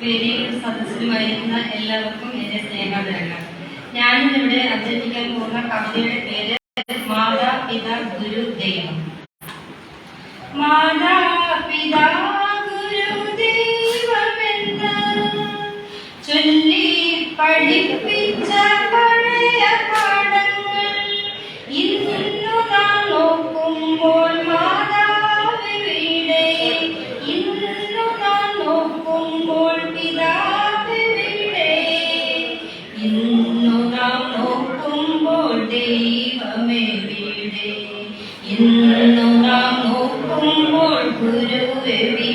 വേദിയിലും സദസ്സിലുമായിരിക്കുന്ന എല്ലാവർക്കും എന്റെ സ്നേഹാദരങ്ങൾ ഞാനിന്നിവിടെ അവതരിപ്പിക്കാൻ പോകുന്ന കവിതയുടെ പേര് മാതാപിത ഗുരു ദൈവം. മാതാപിതാ ഗുരു ദൈവമെന്ന് ചൊല്ലി പഠിപ്പിച്ച ദൈവമെവിടെ ഇന്നു നാം നോക്കുമ്പോൾ ഗുരുവെവിടെ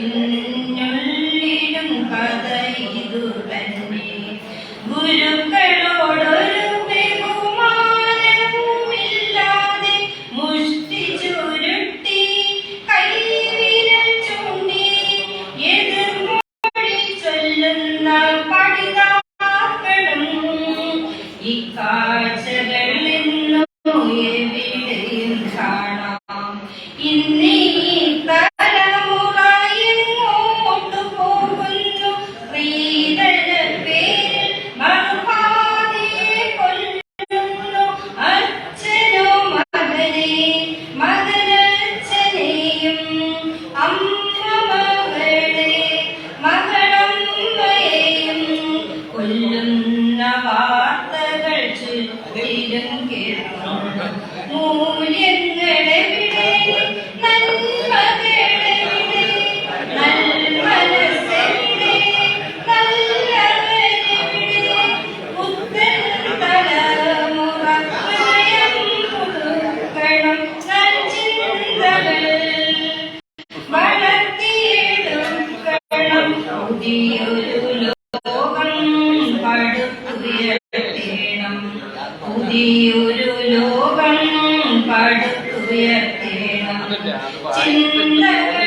മുസ്ലിനുള്ളിലും കഥ ഇതു തന്നെ. ഗുരുക്കളോടൊരു മുഷ്ടി ചുരുട്ടി കൈവിരൽ ചൂണ്ടി എതിർമൊഴി ചൊല്ലുന്ന പഠിതാക്കളും ഇക്കാഴ്ചകൾ ഇന്നും എവിടെയും കാണാം. അമ്മ പടുത്തുയർത്തേണം. പുതിയൊരു ലോകം പടുത്തുയർത്തേണം. ചിന്തകൾ